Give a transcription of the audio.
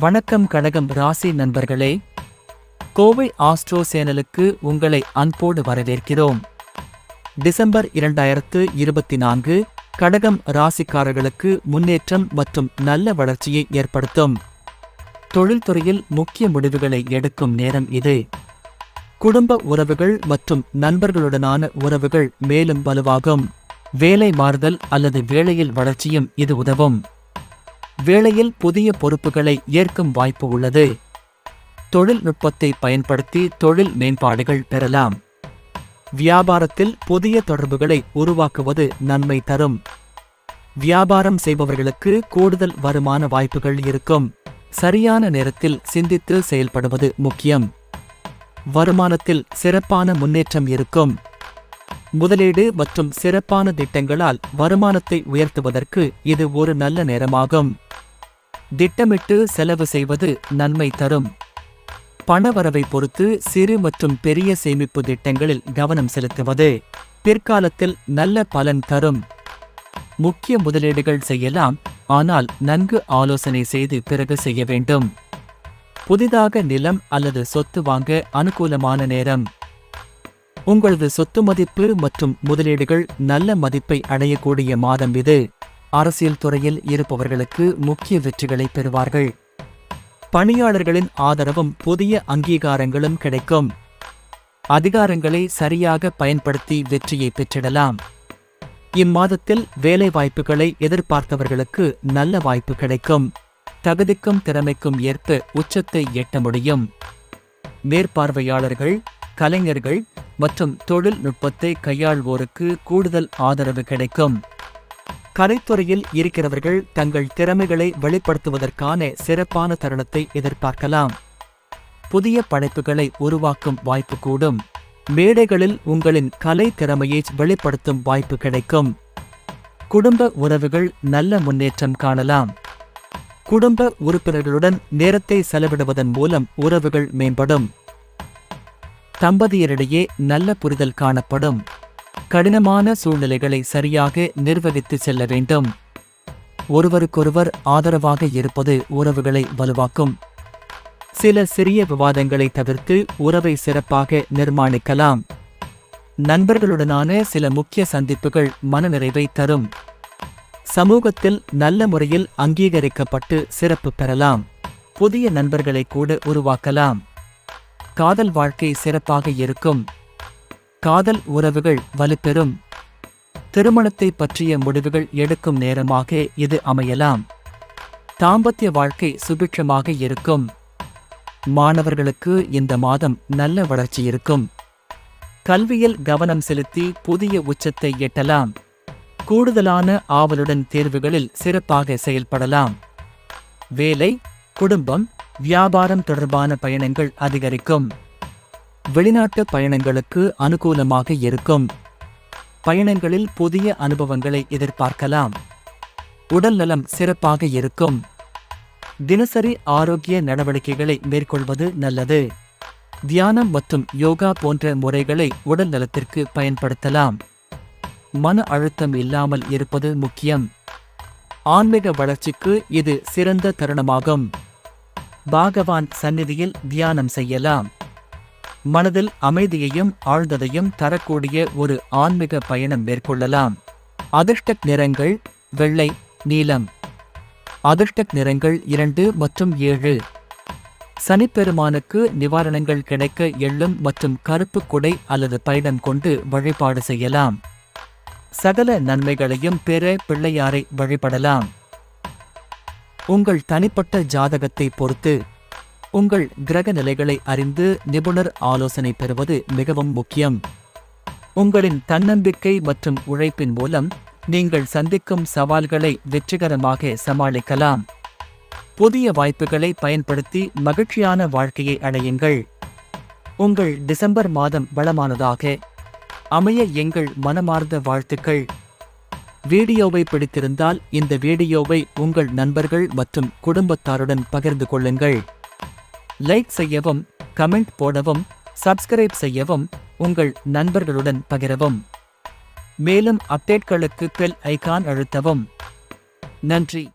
வணக்கம் கடகம் ராசி நண்பர்களே கோவை ஆஸ்ட்ரோ சேனலுக்கு உங்களை அன்போடு வரவேற்கிறோம். டிசம்பர் இரண்டாயிரத்து இருபத்தி நான்கு கடகம் ராசிக்காரர்களுக்கு முன்னேற்றம் மற்றும் நல்ல வளர்ச்சியை ஏற்படுத்தும். தொழில்துறையில் முக்கிய முடிவுகளை எடுக்கும் நேரம் இது. குடும்ப உறவுகள் மற்றும் நண்பர்களுடனான உறவுகள் மேலும் வலுவாகும். வேலை மாறுதல் அல்லது வேலையில் வளர்ச்சியும் இது உதவும். வேளையில் புதிய பொறுப்புகளை ஏற்கும் வாய்ப்பு உள்ளது. தொழில்நுட்பத்தை பயன்படுத்தி தொழில் மேம்பாடுகள் பெறலாம். வியாபாரத்தில் புதிய தொடர்புகளை உருவாக்குவது நன்மை தரும். வியாபாரம் செய்பவர்களுக்கு கூடுதல் வருமான வாய்ப்புகள் இருக்கும். சரியான நேரத்தில் சிந்தித்து செயல்படுவது முக்கியம். வருமானத்தில் சிறப்பான முன்னேற்றம் இருக்கும். முதலீடு மற்றும் சிறப்பான திட்டங்களால் வருமானத்தை உயர்த்துவதற்கு இது ஒரு நல்ல நேரமாகும். திட்டமிட்டு செலவு செய்வது நன்மை தரும். பணவரவை பொறுத்து சிறு மற்றும் பெரிய சேமிப்பு திட்டங்களில் கவனம் செலுத்துவது பிற்காலத்தில் நல்ல பலன் தரும். முக்கிய முதலீடுகள் செய்யலாம் ஆனால் நன்கு ஆலோசனை செய்து பிறகு செய்ய வேண்டும். புதிதாக நிலம் அல்லது சொத்து வாங்க அனுகூலமான நேரம். உங்களது சொத்து மதிப்பு மற்றும் முதலீடுகள் நல்ல மதிப்பை அடையக்கூடிய மாதம் இது. அரசியல் துறையில் இருப்பவர்களுக்கு முக்கிய வெற்றிகளை பெறுவார்கள். பணியாளர்களின் ஆதரவும் புதிய அங்கீகாரங்களும் கிடைக்கும். அதிகாரங்களை சரியாக பயன்படுத்தி வெற்றியை பெற்றிடலாம். இம்மாதத்தில் வேலை வாய்ப்புகளை எதிர்பார்த்தவர்களுக்கு நல்ல வாய்ப்பு கிடைக்கும். தகுதிக்கும் திறமைக்கும் ஏற்ப உச்சத்தை எட்ட முடியும். மேற்பார்வையாளர்கள் கலைஞர்கள் மற்றும் தொழில்நுட்பத்தை கையாள்வோருக்கு கூடுதல் ஆதரவு கிடைக்கும். கலைத்துறையில் இருக்கிறவர்கள் தங்கள் திறமைகளை வெளிப்படுத்துவதற்கான சிறப்பான தருணத்தை எதிர்பார்க்கலாம். புதிய படைப்புகளை உருவாக்கும் வாய்ப்பு கூடும். மேடைகளில் உங்களின் கலை திறமையை வெளிப்படுத்தும் வாய்ப்பு கிடைக்கும். குடும்ப உறவுகள் நல்ல முன்னேற்றம் காணலாம். குடும்ப உறுப்பினர்களுடன் நேரத்தை செலவிடுவதன் மூலம் உறவுகள் மேம்படும். தம்பதியரிடையே நல்ல புரிதல் காணப்படும். கடினமான சூழ்நிலைகளை சரியாக நிர்வகித்து செல்ல வேண்டும். ஒருவருக்கொருவர் ஆதரவாக இருப்பது உறவுகளை வலுவாக்கும். சில சிறிய விவாதங்களை தவிர்த்து உறவை சிறப்பாக நிர்மாணிக்கலாம். நண்பர்களுடனான சில முக்கிய சந்திப்புகள் மனநிறைவை தரும். சமூகத்தில் நல்ல முறையில் அங்கீகரிக்கப்பட்டு சிறப்பு பெறலாம். புதிய நண்பர்களை கூட உருவாக்கலாம். காதல் வாழ்க்கை சிறப்பாக இருக்கும். காதல் உறவுகள் வலுப்பெறும். திருமணத்தை பற்றிய முடிவுகள் எடுக்கும் நேரமாக இது அமையலாம். தாம்பத்திய வாழ்க்கை சுபிட்சமாக இருக்கும். மாணவர்களுக்கு இந்த மாதம் நல்ல வளர்ச்சி இருக்கும். கல்வியில் கவனம் செலுத்தி புதிய உச்சத்தை எட்டலாம். கூடுதலான ஆவலுடன் தேர்வுகளில் சிறப்பாக செயல்படலாம். வேலை குடும்பம் வியாபாரம் தொடர்பான பயணங்கள் அதிகரிக்கும். வெளிநாட்டு பயணங்களுக்கு அனுகூலமாக இருக்கும். பயணங்களில் புதிய அனுபவங்களை எதிர்பார்க்கலாம். உடல்நலம் சிறப்பாக இருக்கும். தினசரி ஆரோக்கிய நடவடிக்கைகளை மேற்கொள்வது நல்லது. தியானம் மற்றும் யோகா போன்ற முறைகளை உடல் நலத்திற்கு பயன்படுத்தலாம். மன அழுத்தம் இல்லாமல் இருப்பது முக்கியம். ஆன்மீக வளர்ச்சிக்கு இது சிறந்த தருணமாகும். பாகவான் சந்நிதியில் தியானம் செய்யலாம். மனதில் அமைதியையும் ஆழ்ந்ததையும் தரக்கூடிய ஒரு ஆன்மீக பயணம் மேற்கொள்ளலாம். அதிர்ஷ்ட நிறங்கள் வெள்ளை நீலம். அதிர்ஷ்ட நிறங்கள் இரண்டு மற்றும் ஏழு. சனிப்பெருமானுக்கு நிவாரணங்கள் கிடைக்க எள்ளும் மற்றும் கருப்பு குடை அல்லது பயணம் கொண்டு வழிபாடு செய்யலாம். சகல நன்மைகளையும் பெற பிள்ளையாரை வழிபடலாம். உங்கள் தனிப்பட்ட ஜாதகத்தை பொறுத்து உங்கள் கிரக நிலைகளை அறிந்து நிபுணர் ஆலோசனை பெறுவது மிகவும் முக்கியம். உங்களின் தன்னம்பிக்கை மற்றும் உழைப்பின் மூலம் நீங்கள் சந்திக்கும் சவால்களை வெற்றிகரமாக சமாளிக்கலாம். புதிய வாய்ப்புகளை பயன்படுத்தி மகிழ்ச்சியான வாழ்க்கையை அடையுங்கள். உங்கள் டிசம்பர் மாதம் வளமானதாக அமைய எங்கள் மனமார்ந்த வாழ்த்துக்கள். வீடியோவை பிடித்திருந்தால் இந்த வீடியோவை உங்கள் நண்பர்கள் மற்றும் குடும்பத்தாருடன் பகிர்ந்து கொள்ளுங்கள். லைக் செய்யவும் கமெண்ட் போடவும் சப்ஸ்கிரைப் செய்யவும் உங்கள் நண்பர்களுடன் பகிரவும். மேலும் அப்டேட்களுக்கு பெல் ஐகான் அழுத்தவும். நன்றி.